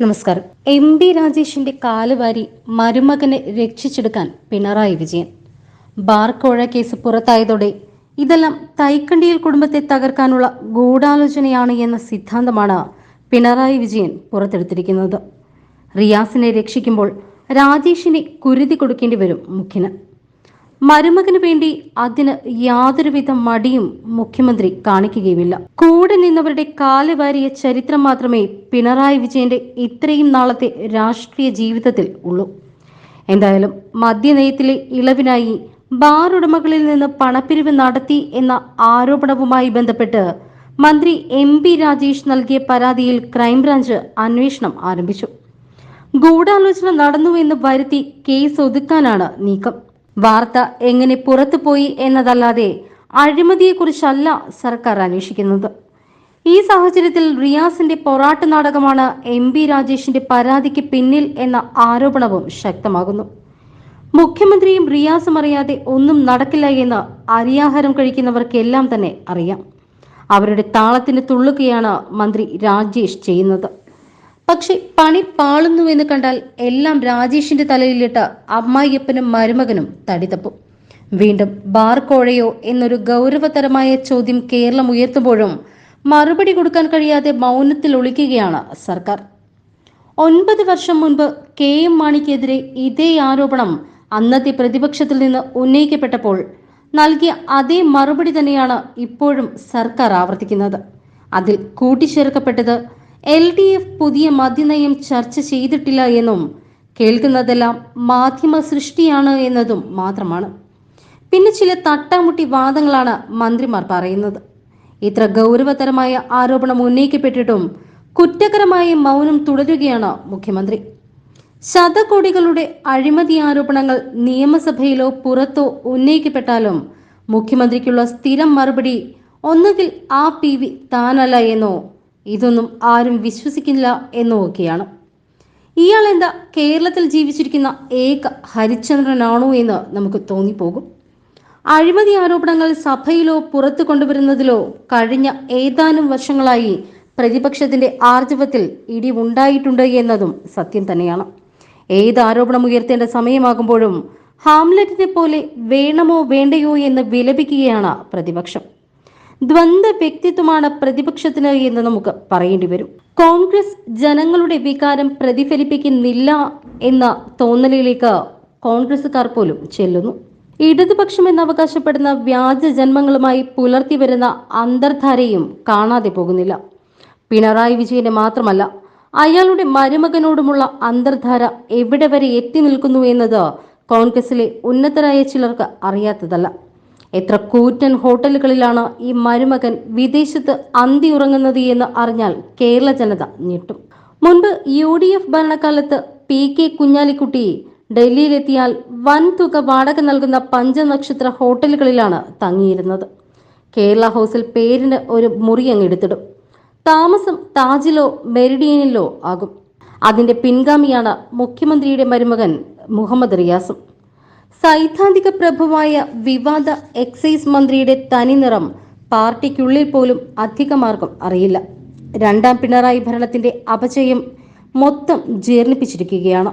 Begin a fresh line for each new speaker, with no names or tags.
നമസ്കാരം. M B രാജേഷിന്റെ കാലുവാരി മരുമകനെ രക്ഷിച്ചെടുക്കാൻ പിണറായി വിജയൻ. ബാർ കോഴ കേസ് പുറത്തായതോടെ ഇതെല്ലാം തൈക്കണ്ടിയിൽ കുടുംബത്തെ തകർക്കാനുള്ള ഗൂഢാലോചനയാണ് എന്ന സിദ്ധാന്തമാണ് പിണറായി വിജയൻ പുറത്തെടുത്തിരിക്കുന്നത്. റിയാസിനെ രക്ഷിക്കുമ്പോൾ രാജേഷിനെ കുരുതി കൊടുക്കേണ്ടി വരും മുഖ്യന്. മരുമകന് വേണ്ടി അതിന് യാതൊരുവിധ മടിയും മുഖ്യമന്ത്രി കാണിക്കുകയുമില്ല. കൂടെ നിന്നവരുടെ കാൽ വാരിയ ചരിത്രം മാത്രമേ പിണറായി വിജയന്റെ ഇത്രയും നാളത്തെ രാഷ്ട്രീയ ജീവിതത്തിൽ ഉള്ളൂ. എന്തായാലും മദ്യനയത്തിലെ ഇളവിനായി ബാർ ഉടമകളിൽ നിന്ന് പണപ്പിരിവ് നടത്തി എന്ന ആരോപണവുമായി ബന്ധപ്പെട്ട് മന്ത്രി എം പി രാജേഷ് നൽകിയ പരാതിയിൽ ക്രൈംബ്രാഞ്ച് അന്വേഷണം ആരംഭിച്ചു. ഗൂഢാലോചന നടന്നുവെന്ന് വരുത്തി കേസ് ഒതുക്കാനാണ് നീക്കം. വാർത്ത എങ്ങനെ പുറത്തുപോയി എന്നതല്ലാതെ അഴിമതിയെക്കുറിച്ചല്ല സർക്കാർ അന്വേഷിക്കുന്നത്. ഈ സാഹചര്യത്തിൽ റിയാസിന്റെ പൊറാട്ട് നാടകമാണ് എം പി രാജേഷിന്റെ പരാതിക്ക് പിന്നിൽ എന്ന ആരോപണവും ശക്തമാകുന്നു. മുഖ്യമന്ത്രിയും റിയാസും അറിയാതെ ഒന്നും നടക്കില്ല എന്ന് അരിയാഹാരം കഴിക്കുന്നവർക്കെല്ലാം തന്നെ അറിയാം. അവരുടെ താളത്തിന് തുള്ളുകയാണ് മന്ത്രി രാജേഷ് ചെയ്യുന്നത്. പക്ഷെ പണി പാളുന്നുവെന്ന് കണ്ടാൽ എല്ലാം രാജേഷിന്റെ തലയിലിട്ട് അമ്മായിയപ്പനും മരുമകനും തടിതപ്പും. വീണ്ടും ബാർ കോഴയോ എന്നൊരു ഗൗരവതരമായ ചോദ്യം കേരളം ഉയർത്തുമ്പോഴും മറുപടി കൊടുക്കാൻ കഴിയാതെ മൗനത്തിൽ ഒളിക്കുകയാണ് സർക്കാർ. ഒൻപത് വർഷം മുൻപ് കെ എം മാണിക്കെതിരെ ഇതേ ആരോപണം അന്നത്തെ പ്രതിപക്ഷത്തിൽ നിന്ന് ഉന്നയിക്കപ്പെട്ടപ്പോൾ നൽകിയ അതേ മറുപടി തന്നെയാണ് ഇപ്പോഴും സർക്കാർ ആവർത്തിക്കുന്നത്. അതിൽ കൂട്ടിച്ചേർക്കപ്പെട്ടത് എൽ ഡി എഫ് പുതിയ മദ്യനയം ചർച്ച ചെയ്തിട്ടില്ല എന്നും കേൾക്കുന്നതെല്ലാം മാധ്യമ സൃഷ്ടിയാണ് എന്നതും മാത്രമാണ്. പിന്നെ ചില തട്ടാമുട്ടി വാദങ്ങളാണ് മന്ത്രിമാർ പറയുന്നത്. ഇത്ര ഗൗരവതരമായ ആരോപണം ഉന്നയിക്കപ്പെട്ടിട്ടും കുറ്റകരമായ മൗനം തുടരുകയാണ് മുഖ്യമന്ത്രി. ശതകോടികളുടെ അഴിമതി ആരോപണങ്ങൾ നിയമസഭയിലോ പുറത്തോ ഉന്നയിക്കപ്പെട്ടാലും മുഖ്യമന്ത്രിക്കുള്ള സ്ഥിരം മറുപടി ഒന്നുകിൽ ആ പി വി താനല്ല എന്നോ ഇതൊന്നും ആരും വിശ്വസിക്കില്ല എന്ന് ഒക്കെയാണ് ഇയാൾ എന്താ കേരളത്തിൽ ജീവിച്ചിരിക്കുന്ന ഏക ഹരിചന്ദ്രനാണോ എന്ന് നമുക്ക് തോന്നിപ്പോകും. അഴിമതി ആരോപണങ്ങൾ സഭയിലോ പുറത്തു കൊണ്ടുവരുന്നതിലോ കഴിഞ്ഞ ഏതാനും വർഷങ്ങളായി പ്രതിപക്ഷത്തിന്റെ ആർജവത്തിൽ ഇടിവുണ്ടായിട്ടുണ്ട് എന്നതും സത്യം തന്നെയാണ്. ഏത് ആരോപണം ഉയർത്തേണ്ട സമയമാകുമ്പോഴും ഹാംലറ്റിനെ പോലെ വേണമോ വേണ്ടയോ എന്ന് വിലപിക്കുകയാണ് പ്രതിപക്ഷം. ദ്വന്ദ് വ്യക്തിത്വമാണ് പ്രതിപക്ഷത്തിന് എന്ന് നമുക്ക് പറയേണ്ടി വരും. കോൺഗ്രസ് ജനങ്ങളുടെ വികാരം പ്രതിഫലിപ്പിക്കുന്നില്ല എന്ന തോന്നലിലേക്ക് കോൺഗ്രസുകാർ പോലും ചെല്ലുന്നു. ഇടതുപക്ഷം അവകാശപ്പെടുന്ന വ്യാജ ജന്മങ്ങളുമായി പുലർത്തി വരുന്ന അന്തർധാരയും കാണാതെ പോകുന്നില്ല. പിണറായി വിജയനെ മാത്രമല്ല അയാളുടെ മരുമകനോടുമുള്ള അന്തർധാര എവിടെ വരെ എത്തി നിൽക്കുന്നു എന്നത് കോൺഗ്രസിലെ ഉന്നതരായ ചിലർക്ക് അറിയാത്തതല്ല. എത്ര കൂറ്റൻ ഹോട്ടലുകളിലാണ് ഈ മരുമകൻ വിദേശത്ത് അന്തി ഉറങ്ങുന്നത് എന്ന് അറിഞ്ഞാൽ കേരള ജനത ഞെട്ടും. മുൻപ് യു ഡി എഫ് ഭരണകാലത്ത് പി കെ കുഞ്ഞാലിക്കുട്ടി ഡൽഹിയിലെത്തിയാൽ വൻ തുക വാടക നൽകുന്ന പഞ്ചനക്ഷത്ര ഹോട്ടലുകളിലാണ് തങ്ങിയിരുന്നത്. കേരള ഹൗസിൽ പേരിന് ഒരു മുറി അങ്ങ് എടുത്തിടും. താമസം താജിലോ മെരിഡിയനിലോ ആകും. അതിന്റെ പിൻഗാമിയാണ് മുഖ്യമന്ത്രിയുടെ മരുമകൻ മുഹമ്മദ് റിയാസും. സൈദ്ധാന്തിക പ്രഭുവായ വിവാദ എക്സൈസ് മന്ത്രിയുടെ തനിനിറം പാർട്ടിക്കുള്ളിൽ പോലും അധികമാർക്കും അറിയില്ല. രണ്ടാം പിണറായി ഭരണത്തിന്റെ അപചയം മൊത്തം ജീർണിപ്പിച്ചിരിക്കുകയാണ്.